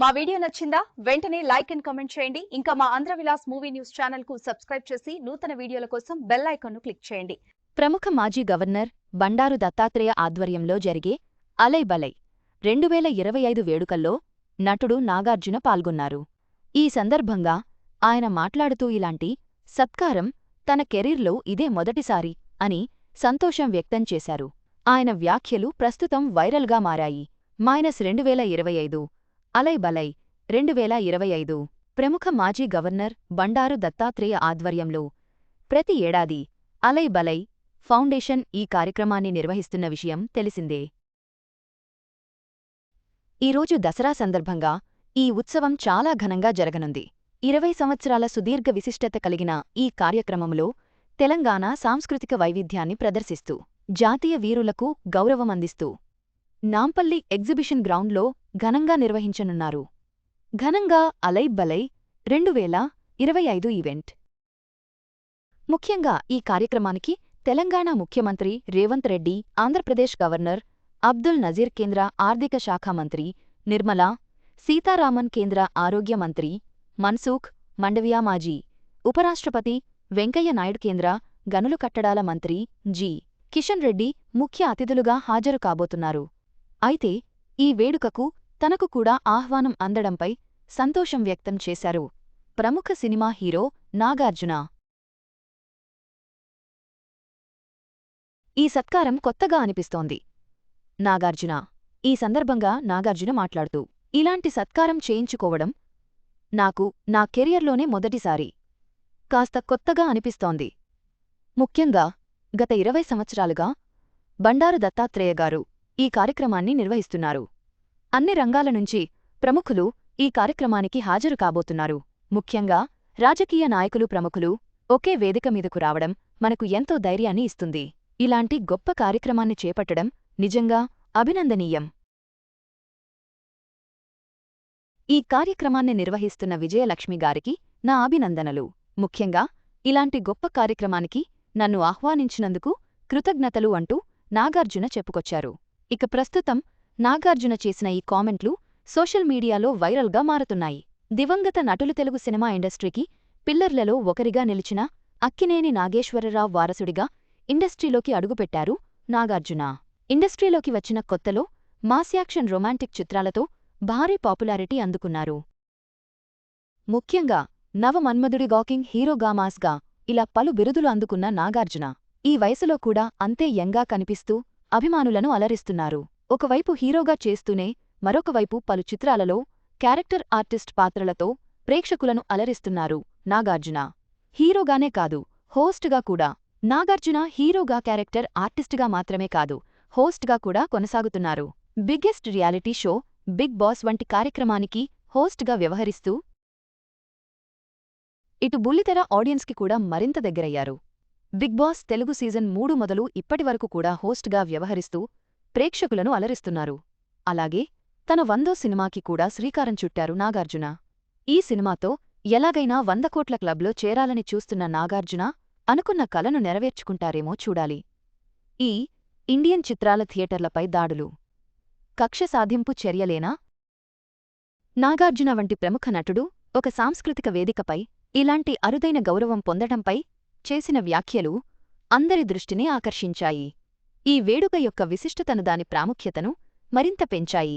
మా వీడియో నచ్చిందా? వెంటనే లైక్ అండ్ కమెంట్ చేయండి. ఇంకా మా ఆంధ్ర విలాస్ మూవీ న్యూస్ ఛానల్కు సబ్స్క్రైబ్ చేసి నూతన వీడియోల కోసం బెల్ ఐకాన్ను క్లిక్ చేయండి. ప్రముఖ మాజీ గవర్నర్ బండారు దత్తాత్రేయ ఆధ్వర్యంలో జరిగే అలై బలై రెండు వేల ఇరవై ఐదు వేడుకల్లో నటుడు నాగార్జున పాల్గొన్నారు. ఈ సందర్భంగా ఆయన మాట్లాడుతూ ఇలాంటి సత్కారం తన కెరీర్లో ఇదే మొదటిసారి అని సంతోషం వ్యక్తం చేశారు. ఆయన వ్యాఖ్యలు ప్రస్తుతం వైరల్గా మారాయి. మైనస్ రెండు వేల ఇరవై ఐదు అలై బలై రెండు వేల ఇరవై ఐదు ప్రముఖ మాజీ గవర్నర్ బండారు దత్తాత్రేయ ఆధ్వర్యంలో ప్రతి ఏడాది అలై బలై ఫౌండేషన్ ఈ కార్యక్రమాన్ని నిర్వహిస్తున్న విషయం తెలిసిందే. ఈరోజు దసరా సందర్భంగా ఈ ఉత్సవం చాలా ఘనంగా జరగనుంది. ఇరవై సంవత్సరాల సుదీర్ఘ విశిష్టత కలిగిన ఈ కార్యక్రమంలో తెలంగాణ సాంస్కృతిక వైవిధ్యాన్ని ప్రదర్శిస్తూ జాతీయ వీరులకు గౌరవమందిస్తూ నాంపల్లి ఎగ్జిబిషన్ గ్రౌండ్లో ఘనంగా నిర్వహించనున్నారు. ఘనంగా అలై బలై రెండు వేల ఇరవై ఐదు ఈవెంట్. ముఖ్యంగా ఈ కార్యక్రమానికి తెలంగాణ ముఖ్యమంత్రి రేవంత్ రెడ్డి ఆంధ్రప్రదేశ్ గవర్నర్ అబ్దుల్ నజీర్ కేంద్ర ఆర్థిక శాఖ మంత్రి నిర్మలా సీతారామన్ కేంద్ర ఆరోగ్య మంత్రి మన్సూఖ్ మండవియా మాజీ ఉపరాష్ట్రపతి వెంకయ్య నాయుడు కేంద్ర గనులు కట్టడాల మంత్రి జి. కిషన్ రెడ్డి ముఖ్య అతిథులుగా హాజరు కాబోతున్నారు. అయితే ఈ వేడుకకు తనకు కూడా ఆహ్వానం అందడంపై సంతోషం వ్యక్తం చేశారు. ప్రముఖ సినిమా హీరో నాగార్జున. ఈ సత్కారం కొత్తగా అనిపిస్తోంది. నాగార్జున. ఈ సందర్భంగా నాగార్జున మాట్లాడుతూ ఇలాంటి సత్కారం చేయించుకోవడం నాకు నా కెరియర్లోనే మొదటిసారి. కాస్త కొత్తగా అనిపిస్తోంది. ముఖ్యంగా గత ఇరవై సంవత్సరాలుగా బండారు దత్తాత్రేయ గారు ఈ కార్యక్రమాన్ని నిర్వహిస్తున్నారు. అన్ని రంగాల నుంచి ప్రముఖులు ఈ కార్యక్రమానికి హాజరు కాబోతున్నారు. ముఖ్యంగా రాజకీయ నాయకులు ప్రముఖులు ఒకే వేదిక మీదకు రావడం మనకు ఎంతో ధైర్యాన్ని ఇస్తుంది. ఇలాంటి గొప్ప కార్యక్రమాన్ని చేపట్టడం నిజంగా అభినందనీయం. ఈ కార్యక్రమాన్ని నిర్వహిస్తున్న విజయలక్ష్మి గారికి నా అభినందనలు. ముఖ్యంగా ఇలాంటి గొప్ప కార్యక్రమానికి నన్ను ఆహ్వానించినందుకు కృతజ్ఞతలు అంటూ నాగార్జున చెప్పుకొచ్చారు. ఇక ప్రస్తుతం నాగార్జున చేసిన ఈ కామెంట్లు సోషల్ మీడియాలో వైరల్గా మారుతున్నాయి. దివంగత నటులు తెలుగు సినిమా ఇండస్ట్రీకి పిల్లర్లలో ఒకరిగా నిలిచిన అక్కినేని నాగేశ్వరరావు వారసుడిగా ఇండస్ట్రీలోకి అడుగుపెట్టారు నాగార్జున. ఇండస్ట్రీలోకి వచ్చిన కొత్తలో మాస్యాక్షన్ రొమాంటిక్ చిత్రాలతో భారీ పాపులారిటీ అందుకున్నారు. ముఖ్యంగా నవమన్మధుడి గాకింగ్ హీరో ఇలా పలు బిరుదులు అందుకున్న నాగార్జున ఈ వయసులో కూడా అంతే యంగా కనిపిస్తూ అభిమానులను అలరిస్తున్నారు. ఒకవైపు హీరోగా చేస్తూనే మరొకవైపు పలు చిత్రాలలో క్యారెక్టర్ ఆర్టిస్ట్ పాత్రలతో ప్రేక్షకులను అలరిస్తున్నారు నాగార్జున. హీరోగానే కాదు హోస్ట్గా కూడా. నాగార్జున హీరోగా క్యారెక్టర్ ఆర్టిస్ట్గా మాత్రమే కాదు హోస్ట్గా కూడా కొనసాగుతున్నారు. Biggest reality show Bigg Boss వంటి కార్యక్రమానికి హోస్ట్గా వ్యవహరిస్తూ ఇటు బుల్లితెర ఆడియన్స్కి కూడా మరింత దగ్గరయ్యారు. బిగ్ బాస్ తెలుగు సీజన్ మూడు మొదలు ఇప్పటివరకు కూడా హోస్ట్గా వ్యవహరిస్తూ ప్రేక్షకులను అలరిస్తున్నారు. అలాగే తన వందో సినిమాకి కూడా శ్రీకారం చుట్టారు నాగార్జున. ఈ సినిమాతో ఎలాగైనా వంద కోట్ల క్లబ్లో చేరాలని చూస్తున్న నాగార్జున అనుకున్న కలను నెరవేర్చుకుంటారేమో చూడాలి. ఈ ఇండియన్ చిత్రాల థియేటర్లపై దాడులు. కక్ష సాధింపు చర్యలేనా? నాగార్జున వంటి ప్రముఖ నటుడు ఒక సాంస్కృతిక వేదికపై ఇలాంటి అరుదైన గౌరవం పొందటంపై చేసిన వ్యాఖ్యలు అందరి దృష్టిని ఆకర్షించాయి. ఈ వేడుక యొక్క విశిష్టతను దాని ప్రాముఖ్యతను మరింత పెంచాయి.